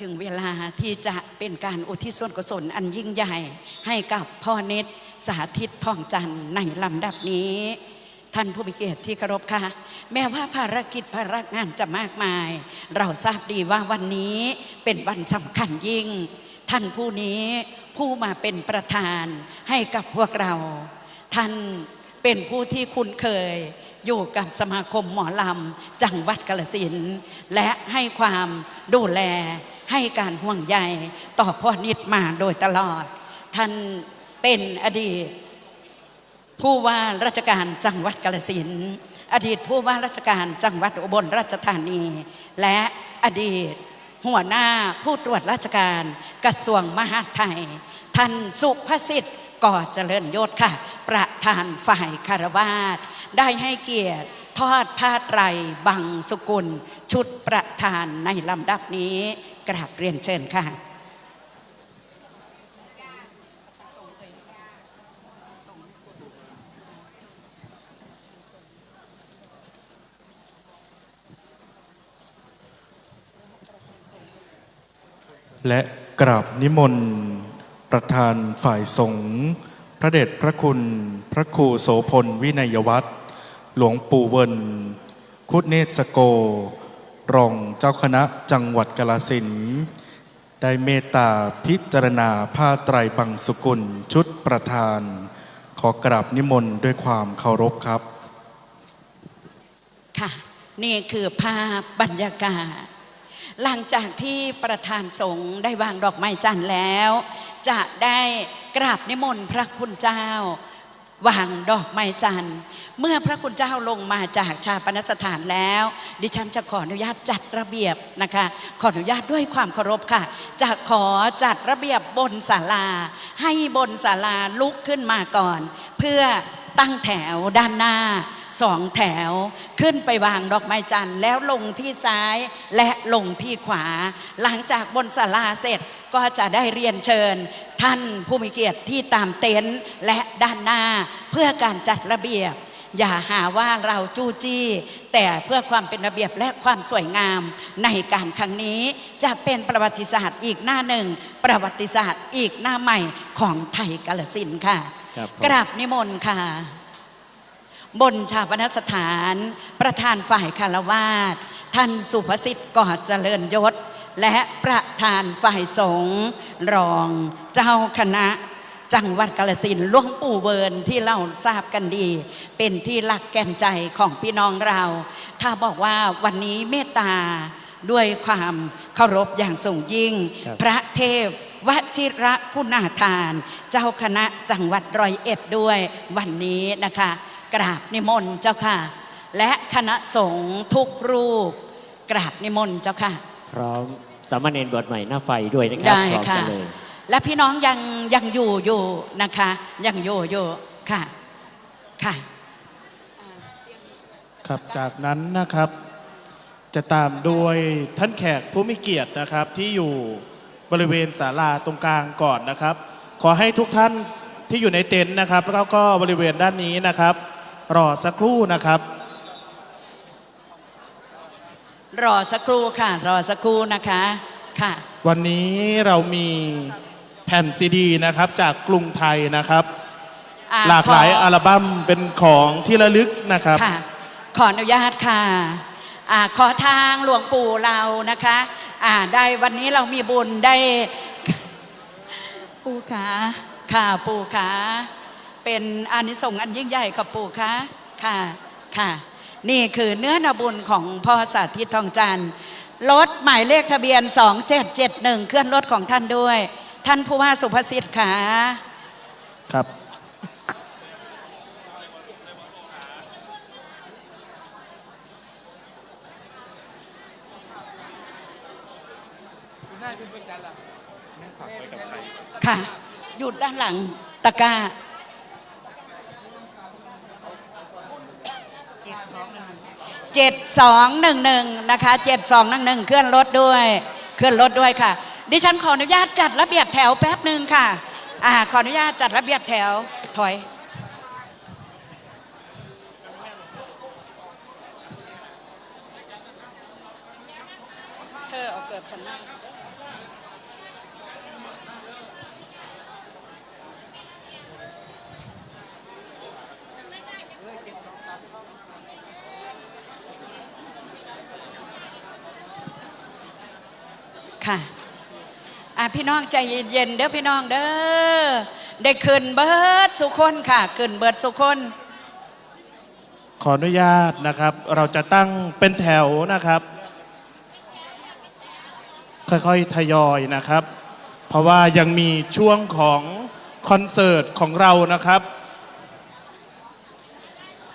ถึงเวลาที่จะเป็นการอุทิศส่วนกุศลอันยิ่งใหญ่ให้กับพ่อเนตรสาธิตทองจันทร์ในลำดับนี้ ท่านผู้มีเกียรติที่เคารพค่ะ แม้ว่าภารกิจภารงานจะมากมาย เราทราบดีว่าวันนี้เป็นวันสำคัญยิ่ง ท่านผู้นี้ผู้มาเป็นประธานให้กับพวกเรา ท่านเป็นผู้ที่คุ้นเคยอยู่กับสมาคมหมอลำจังหวัดกาฬสินและให้ความดูแล ให้การห่วงใยต่อพ่อนิดมาโดยตลอด ท่านเป็นอดีต ผู้ว่าราชการจังหวัดกาฬสินธุ์อดีตผู้ว่าราชการจังหวัดอุบลราชธานี และอดีต หัวหน้าผู้ตรวจราชการกระทรวงมหาดไทย ท่านสุภสิทธิ์ก่อเจริญยศค่ะ ประธานฝ่ายคารวาสได้ให้เกียรติทอดผ้าไตรบังสุกุล ชุดประธานในลำดับนี้ กราบเรียนเชิญค่ะและกราบนิมนต์ ประธานฝ่ายสงฆ์พระเดชพระคุณพระครูโสพลวินัยวัฒน์หลวงปู่เวินคุดเนศโก รองเจ้าคณะจังหวัดกาลสินได้เมตตาพิจารณาผ้าไตรบังสุกุลชุดประธาน ขอกราบนิมนต์ด้วยความเคารพครับ ค่ะ นี่คือภาพบรรยากาศ หลังจากที่ประธานสงฆ์ได้วางดอกไม้จันทร์แล้ว จะได้กราบนิมนต์พระคุณเจ้า วางดอกไม้จันทร์ เมื่อพระคุณเจ้าลงมาจากชาปนสถานแล้ว ดิฉันจะขออนุญาตจัดระเบียบนะคะ ขออนุญาตด้วยความเคารพค่ะ จะขอจัดระเบียบบนศาลา ให้บนศาลาลุกขึ้นมาก่อน เพื่อตั้งแถวด้านหน้า สองแถวขึ้นไปวางดอกไม้จันทร์แล้วลงที่ซ้ายและลงที่ขวา หลังจากบนศาลาเสร็จก็จะได้เรียนเชิญ ท่านผู้มีเกียรติที่ตามเต็นท์และด้านหน้าเพื่อการจัดระเบียบ อย่าหาว่าเราจู้จี้ แต่เพื่อความเป็นระเบียบและความสวยงาม ในการครั้งนี้จะเป็นประวัติศาสตร์อีกหน้าหนึ่ง ประวัติศาสตร์อีกหน้าใหม่ของไทยกาลสินธุ์ค่ะครับผมกราบนิมนต์ค่ะ บนชาปนสถาน ประธานฝ่ายคารวาสท่านสุภสิทธิ์ก่อเจริญยศ และประธานฝ่ายสงฆ์รองเจ้าคณะ จังหวัดกาฬสินธุ์หลวงปู่เวิร์นที่เราทราบกันดี เป็นที่รักแก่นใจของพี่น้องเรา ถ้าบอกว่าวันนี้เมตตาด้วยความเคารพอย่างสูงยิ่งครับพระเทพวชิระคุณาทาน เจ้าคณะจังหวัดร้อยเอ็ดด้วยวันนี้นะคะ กราบนิมนต์เจ้าค่ะ และคณะสงฆ์ทุกรูป กราบนิมนต์เจ้าค่ะ พร้อมสามเณรบวชใหม่หน้าไฟด้วยนะครับได้พร้อมค่ะกันเลยและพี่น้องยังยังอยู่อยู่นะคะ ยังอยู่อยู่ค่ะค่ะ ครับจากนั้นนะครับจะตามด้วยท่านแขกผู้มีเกียรตินะครับที่อยู่บริเวณศาลาตรงกลางก่อนนะครับ ขอให้ทุกท่านที่อยู่ในเต็นท์นะครับ แล้วก็บริเวณด้านนี้นะครับ รอสักครู่นะครับ รอสักครู่ค่ะ รอสักครู่นะคะค่ะ วันนี้เรามีแผ่นซีดีนะครับจากกรุงไทยนะครับ อ่หลากหลายขอ อัลบั้มเป็นของที่ระลึกนะครับ ค่ะ ขออนุญาตค่ะอ่าขอทางหลวงปู่เรานะคะอ่าได้วันนี้เรามีบุญได้ ปู่ขาค่ะปู่ขา เป็นอานิสงส์อันยิ่งใหญ่ค่ะปู่คะค่ะค่ะ นี่คือเนื้อนาบุญของพ่อสาธิตทองจันทร์รถหมายเลขทะเบียน 2771 เคลื่อนรถของท่านด้วย ท่านผู้ว่าสุภสิทธิ์ค่ะครับค่ะ หยุดด้านหลังตะกร้า เจ็ดสองหนึ่งหนึ่งนะคะเจ็ดสองหนึ่งหนึ่งเคลื่อนรถด้วย เคลื่อนรถด้วยค่ะ ดิฉันขออนุญาตจัดระเบียบแถวแป๊บหนึ่งค่ะอ่าขออนุญาตจัดระเบียบแถวถอยเธอเอาเกือบฉันนั่ง ค่ะอะพี่น้องใจเย็นๆเด้อพี่น้องเด้อได้คืนเบิร์ดสุคนค่ะคืนเบิร์ดสุคนขออนุญาตนะครับ เราจะตั้งเป็นแถวนะครับ ค่อยๆทยอยนะครับ เพราะว่ายังมีช่วงของคอนเสิร์ตของเรานะครับ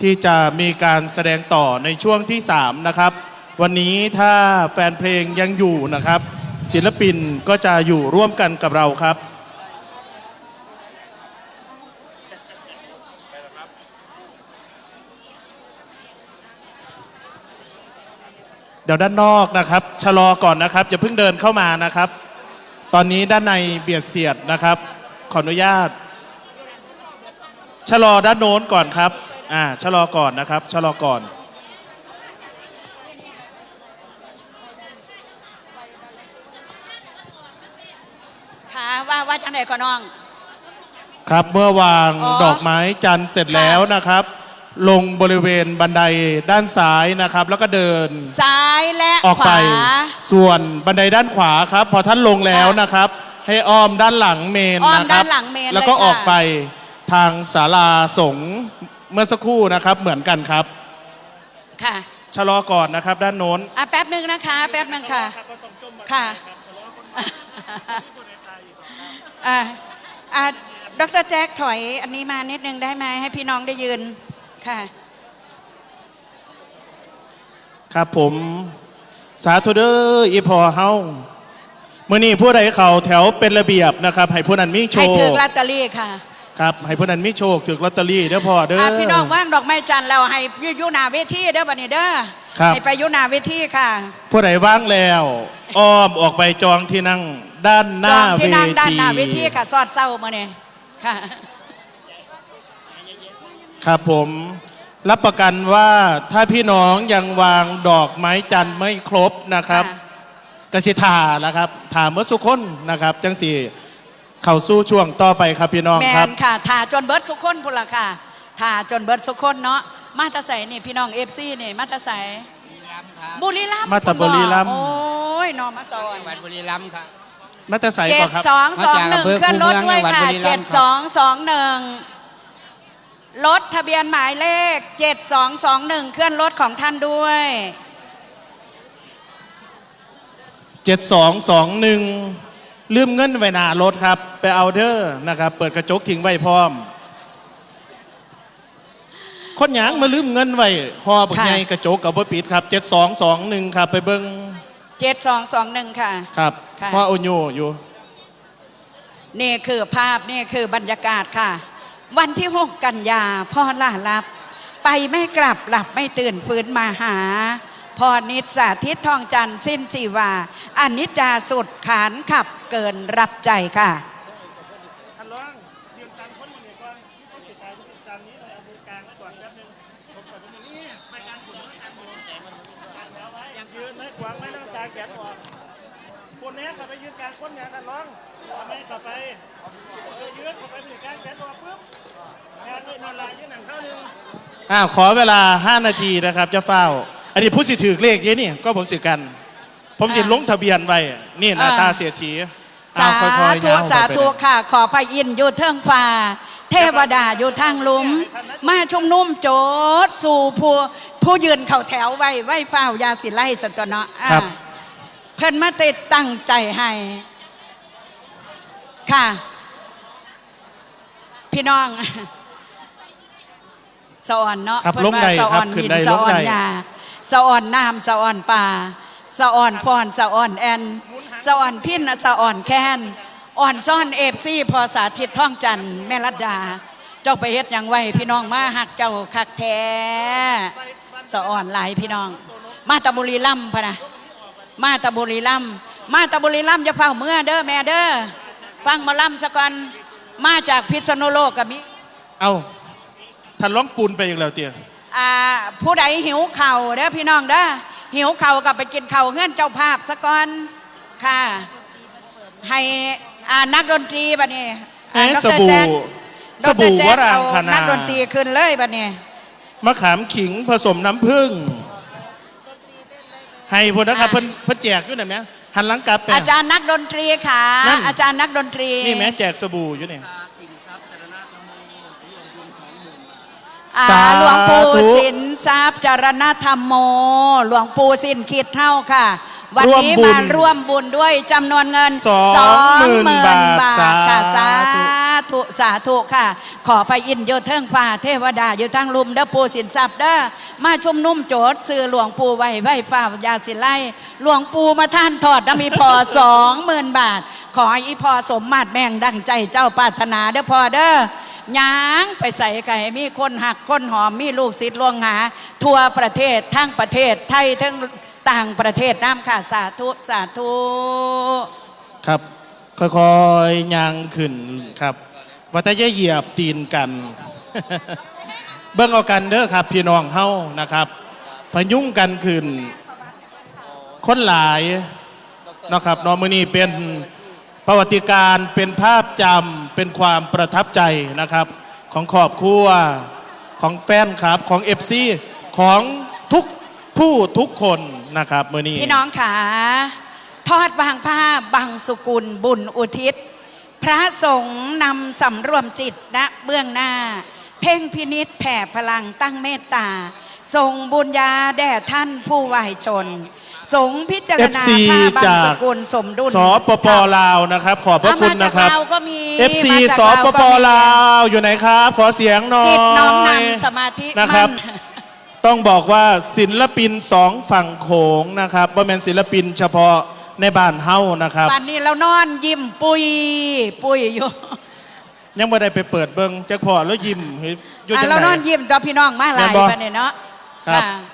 ที่จะมีการแสดงต่อในช่วงที่ 3 นะครับ วันนี้ถ้าแฟนเพลงยังอยู่นะครับ ศิลปินก็จะอยู่ร่วมกันกับเราครับ เดี๋ยวด้านนอกนะครับ ชะลอก่อนนะครับอย่าเพิ่งเดินเข้ามานะครับ ตอนนี้ด้านในเบียดเสียดนะครับ ขออนุญาต ชะลอด้านโน้นก่อนครับ อ่าชะลอก่อนนะครับ ชะลอก่อน ค่ะ ว่าว่าจังไหนก็น้อง ครับเมื่อวางอ๋อดอกไม้จันทร์เสร็จค่ะ แล้วนะครับ ลงบริเวณบันไดด้านซ้ายนะครับ แล้วก็เดินซ้ายและออกขไป วา ส่วนบันไดด้านขวาครับ พอท่านลงแล้วค่ะนะครับ ให้อ้อมด้านหลังเมนอ้อมนะครับด้านหลังเมนแล้วก็เลยค่ะ ออกไปทางศาลาสงฆ์เมื่อสักครู่นะครับเหมือนกันครับ ค่ะชะลอก่อนนะครับ ด้านโน้น อะแป๊บหนึ่งนะคะ แป๊บหนึ่งค่ะ ค่ะ อะอะดรแจ็คถอยอันนี้มานิดนึงได้ไหมให้พี่น้องได้ยืนค่ะ ครับผม สาธุเดอร์อีพอเฮามื่อนี้ผู้ใดเขาแถวเป็นระเบียบนะครับ ให้ผู้นั้นมีโชให้คถือลอตเตอรี่ค่ะครับ ให้ผู้นั้นมีโชคถือลอตเตอรี่เด้อพ่อเด้อ อะอพี่น้องว่างดอกไม้จันทร์เราให้อยุยุนาเวทีเด้อบันนี้เด้อครับ ให้ไปอยุนาเวทีค่ะ ผู้ใดว่างแล้ว อ้อมออกไปจองที่นั่ง ด้านหจน้าองเวที่นั่งด้านทีหน้าเวทีค่ะสอดเศร้ามาเนี่ยค่ะครับผมรับประกันว่าถ้าพี่น้องยังวางดอกไม้จันทร์ไม่ครบนะครับค่ะกสิทานะครับ ถามเมื่อสุคนนะครับ จังสีเข้าสู้ช่วงต่อไปครับพี่น้องแมครับนค่ะถ่าจนเบิร์ดสุกคนพุ่นละค่ะถ่าจนเบิร์ดสุกคนเนาะมาตาใสนี่พี่น้องเอฟซีนี่มาตาใสบุรีรัมย์มาแต่บุรีรัมย์โอ้ยนอมาสอนจังหวัดบุรีรัมย์ครับ มาแต่ใสเจ็ก่อดนครับ สองสองหนึ่งมาจากอำเภอเคลื่อนรถด้วยค่ะคูเมืองจังหวัดบุรีรัเจ็ดมย์คสรัอบงสองหนึ่งรถทะเบียนหมายเลขเจ็ดสองสองหนึ่งเคลื่อนรถของท่านด้วย 7221 ลืมเงินไว้หน้ารถครับ ไปเอาเด้อนะครับ เปิดกระจกทิ้งไว้พร้อม คนหยางมาลืมเงินไว้หอบักค่ะใหญ่กระจกกับบ่ปิดครับ 7221 ครับ ไปเบิ่งเจ็ดสองสองหนึ่งค่ะ ครับ ค่ะหอโอโยอยู่ นี่คือภาพนี่คือบรรยากาศค่ะ วันที่6กันยาพ่อล่าลับ ไปไม่กลับหลับไม่ตื่นฟื้นมาหาพอนิสสาธิตทองจันทร์สิ้นจีวาอนิจจาสุดขานขับเกินรับใจค่ะ อ้าวขอเวลา 5 นาทีนะครับจะเฝ้า อันนี้ผู้สิถือเลขเยอะนี่ก็ผมสิกัน ผมสิลงทะเบียนไว้นี่หน้าตาเสียทีสาเอค่อยๆธุย้วไปสาธุไปค่ะ ขอพระอินทร์อยู่เทิงฟ้าเทวดาอยู่ทางหลุม มาชุมนุมโจดสู่ผู้ผู้ยืนเข่าแถวไว้ไว้เฝ้ายาสิไล่สันตัวเนาะอ่าครับเพิ่นมาติดตั้งใจให้ค่ะ พี่น้อง สะอ่อนเนาะครับเพิ่นลงใดว่าสะครัอ่อบนขึ้นหินใดสะลงอ่อนใดยาสะอ่อนน้ำสะอ่อนป่าสะอ่อนฟอนสะอ่อนแอนสะอ่อนพินสะอ่อนแค้นอ่อนซ่อนเอฟซี่พอสาธิตท่องจันทร์แม่รัดดา เจ้าไปเฮ็ดหยังไว้พี่น้องมาหักเจ้าคักแท้สะอ่อนหลายพี่น้อง มาตะบุรีล่ำพะนะมาตะบุรีล่ำมาตะบุรีล่ำจะเฝ้าเมื่อเด้อแม่เด้อฟังหมาล่ำสะก่อนมาจากพิษณุโลกกับมิเอา ท่านร้องปูนไปอีกแล้วเตียอ่าผู้ใดหิวเข่าวเด้อพี่น้องเด้อหิวเข่าวกับไปกินเข่าวเงื่อนเจ้าภาพสะก่อนค่ะ ให้อ่านักดนตรีบัดนี้อ่าเอ๊ะดสรบู่แจ็คสบู่ดรแจ็วครางเอาคณานักดนตรีขึ้นเลยบัดนี้ มะขามขิงผสมน้ำผึ้งให้พนนะครับอ่าเพิ่นเพิ่นแจกอยู่ไหนไหมหันหลังกลับไป อาจารย์นักดนตรีค่ะ นั่น อาจารย์นักดนตรีนี่แม้แจกสบู่อยู่เนี่ย อ่าสาธุหลวงปู่สินทรัพย์จารณธรรมโม หลวงปู่สินคิดเท่าค่ะ วันนี้ร่วมบุญมาร่วมบุญด้วยจำนวนเงินสองหมื่น20,000บาทค่ะสาสาธุ ธุสาธุค่ะ ขอไปอินโยเทิงฟ้าเทวดาอยู่ทั้งลุมเด้อปู่สินทรัพย์เด้อมาชุมนุมโจทย์ซื้อหลวงปู่ไว้ไว้ฟ้ายาสิไลหลวงปู่มาท่านทอดน้ำมีพอสองหมื่นบาท ขอให้อีพอสมมาตรแม่งดังใจเจ้าปรารถนาเด้อพอเด้อ ยางไปใส่ไก่มีคนหักคนหอมมีลูกศิษย์ลวงหา ทั่วประเทศทั้งประเทศไทยทั้งต่างประเทศน้ำค่ะสาธุสาธุครับ ค่อยๆยางขึ้นครับว่าแต่จะเหยียบตีนกัน เบิ่งเอากันเด้อครับ พี่น้องเฮานะครับ พยุงกันขึ้น คนหลายนะครับนอมือนี้เป็น ประวัติการเป็นภาพจำเป็นความประทับใจนะครับ ของขอบครัวของแฟนครับของเอฟซีของทุกผู้ทุกคนนะครับมือนี้พี่น้องค่ะทอดวางผ้าบังสุกุลบุญอุทิศ พระสงฆ์นำสำรวมจิตณเบื้องหน้า เพ่งพินิษแผ่พลังตั้งเมตตาส่งบุญญาแด่ท่านผู้วายชน สงฆ์พิจารณา FC ผ้าบังจากสกุลสมดุลสปปลาวนะครับขอบพระคุณนะครับอ่มาจากเราก็มี FC มาจากสเราปก็ปมีลาวอยู่ไหนครับ ขอเสียงหน่อยจิตน้อมนำสมาธินะครับ มั่น ต้องบอกว่าศิลปินสองฝั่งโขงนะครับว่าเป็นศิลปินเฉพาะในบ้านเฮานะครับวันนี้เรานอนยิ้มปุยปุยอยู่ยังไม่ได้ไปเปิดเบิงจักพอแล้วยิ้มเฮ้ยอยู่อะจังเราไหนอนนยิ้มต่อพี่น้องมาหลายแม่นบ่ไปเนี่ยเนาะครับะอะ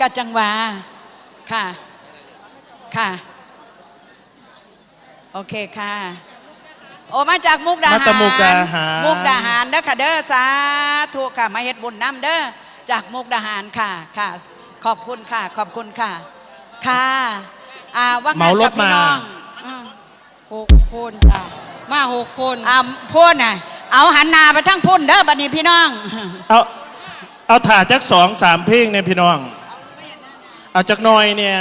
กัจจังวา ค่ะ ค่ะ โอเคค่ะ โอ้มาจากมุกดาหาร มาจากมุกดาหาร มุกดาหารเด้อค่ะเด้อสาธุค่ะ มาเฮ็ดบุญน้ำเด้อ จากมุกดาหารค่ะ ค่ะ ขอบคุณค่ะ ขอบคุณค่ะ ค่ะอ่าว่างเมารถกับพี่มาน้องอืมหกคนจ้ะมาหกคนอ่าพูดน่ะ เอาหันหน้าไปทั้งพุ่นเด้อบัดนี้พี่น้อง เอา เอาถ่าจักสองสามเพลงเนี่ยพี่น้อง เอาจักหน้อยเนี่ย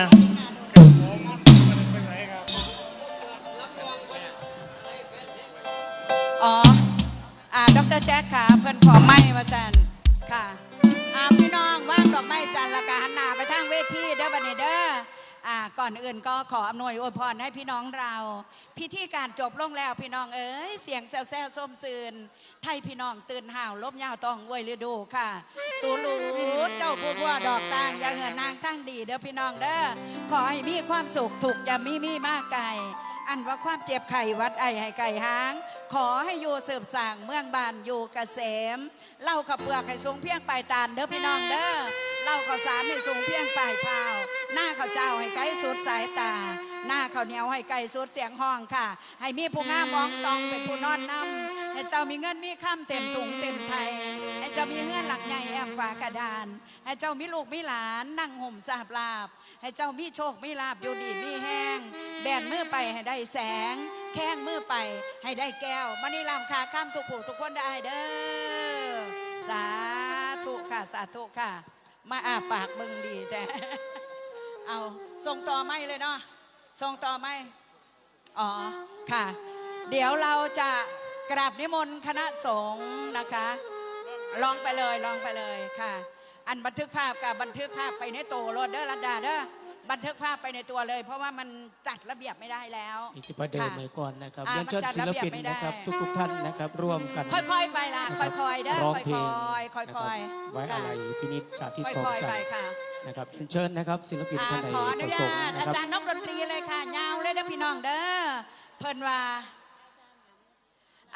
อ๋อ อ่า ดรแจ็คค่ะ เพื่อนขอไม้มาชันค่ะ อ่า พี่น้องว่างดอกไม้จันทร์ละกหันหน้าไปทางเวทีเด้อบันนี้เด้อ ก่อนอื่นก็ขออำนวยอวยพรให้พี่น้องเรา พิธีการจบลงแล้วพี่น้องเอ๋ยเสียงแซวแซวส้มซืน ไทยพี่น้องตื่นห่าวลบยาวตองเวยฤดูค่ะ ตูรูเจ้าผู้ว่าดอกต่างอย่าเหินนางทั้งดีเด้อพี่น้องเด้อขอให้มีความสุขถูกจะมีมีมากไก่อันว่าความเจ็บไข้วัดไอให้ไก่หาง ขอให้อยู่สืบสางเมืองบานอยู่เกษมเล่าขับเปลือกให้สูงเพียงปลายตาลเด้อพี่น้องเด้อ เล่าข้าวสารให้สูงเพียงปลายพาวหน้าข้าวเจ้าให้ไกลสุดสายตา หน้าข้าวเหนียวให้ไกลสุดเสียงห้องค่ะ ให้มีผู้งามมองตองเป็นผู้นอนนำให้เจ้ามีเงินมีข้ามเต็มถุงเต็มไทยให้เจ้ามีเงื่อนหลักใหญ่แอมฝากระดาน ให้เจ้ามีลูกมีหลานนั่งห่มสาบลาบ ให้เจ้ามีโชคมีลาบอยู่ดีมีแห้ง แบนมือไปให้ได้แสง แข้งมือไปให้ได้แก้วมานี่ลำคาข้ามทุกผู้ทุกคนได้เด้อสาธุค่ะ สาธุค่ะ มาอาปากมึงดีแต่ เอาส่งต่อไม่เลยเนาะส่งต่อไม่ อ๋อ ค่ะ เดี๋ยวเราจะกราบนิมนต์คณะสงฆ์นะคะ ลองไปเลยลองไปเลยค่ะ อันบันทึกภาพกับบันทึกภาพไปในโตโรถเด้อรัดดาเด้อ บันทึกภาพไปในตัวเลย เพราะว่ามันจัดระเบียบไม่ได้แล้ว อิทธิพลเดิมไว้ก่อนนะครับอ่าเรียนเชิญมันจัดศิลปินระเบียบไม่ได้ นะครับ ทุกๆท่านนะครับ ร่วมกันค่อยๆไปละนะค่รับอยๆเด้อร้องค่เพลงอยๆค่นะคอรับยๆไว้อะไรพินิจสาธิตค่พร้อมอยๆกันไปค่ะนะครับเรียนเชิญนะครับศิลปินอ่าท่านใดขออปนุระสญางค์ตนะอาครับ จารย์นกดนตรีเลยค่ะยาวเลยเด้อพี่น้องเด้อเพิ่นว่า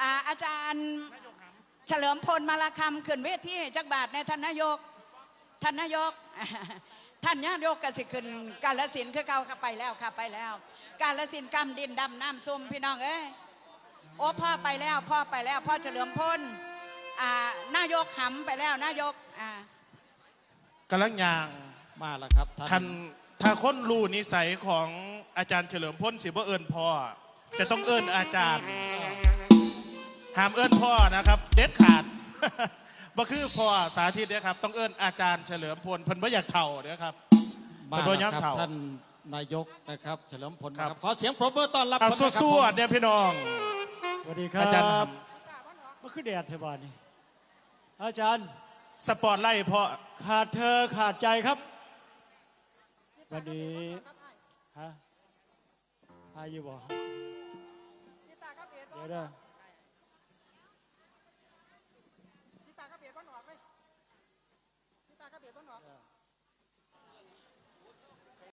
อ่าอาจารย์เฉลิมพลมาลาคำขึ้นเวทีจักบาทในท่านนายกท่านนายก ท่านนายกกสิขึ้นกาลสินธุ์คือเก่าค่ะไปแล้วค่ะไปแล้ว กาลสินธุ์กำดินดำน้ำซุ่มพี่น้องเอ้ยโอ้พ่อไปแล้วพ่อไปแล้ว พ่อเฉลิมพลอ่านายกหำไปแล้วนายกอ่ากำลังยางมาแล้วครับท่านคันถ้าคนรู้นิสัยของอาจารย์เฉลิมพลสิบ่เอิญพ่อ จะต้องเอิญอาจารย์ห้ามเอิญพ่อนะครับ เด็ดขาด บ่คือพอสาธิตเนี่ยครับ ต้องเอิ้นอาจารย์เฉลิมพลเพิ่นบ่อยากเท่าเนี่ยครับ มาขอโทษแล้วย้ำครับเถ่าท่านนายกนะครับ เฉลิมพลครับนะครับ ขอเสียงปรบมือต้อนรับเอาคนนะครับสู้ผมๆเนี่ยพี่น้อง สวัสดีครับอาจารย์มันคือแดดเทบานนี่อาจารย์สปอร์ตไลท์เพราะขาดเธอขาดใจครับ วันนี้ฮะอายุบ่เดี๋ยวเด้อ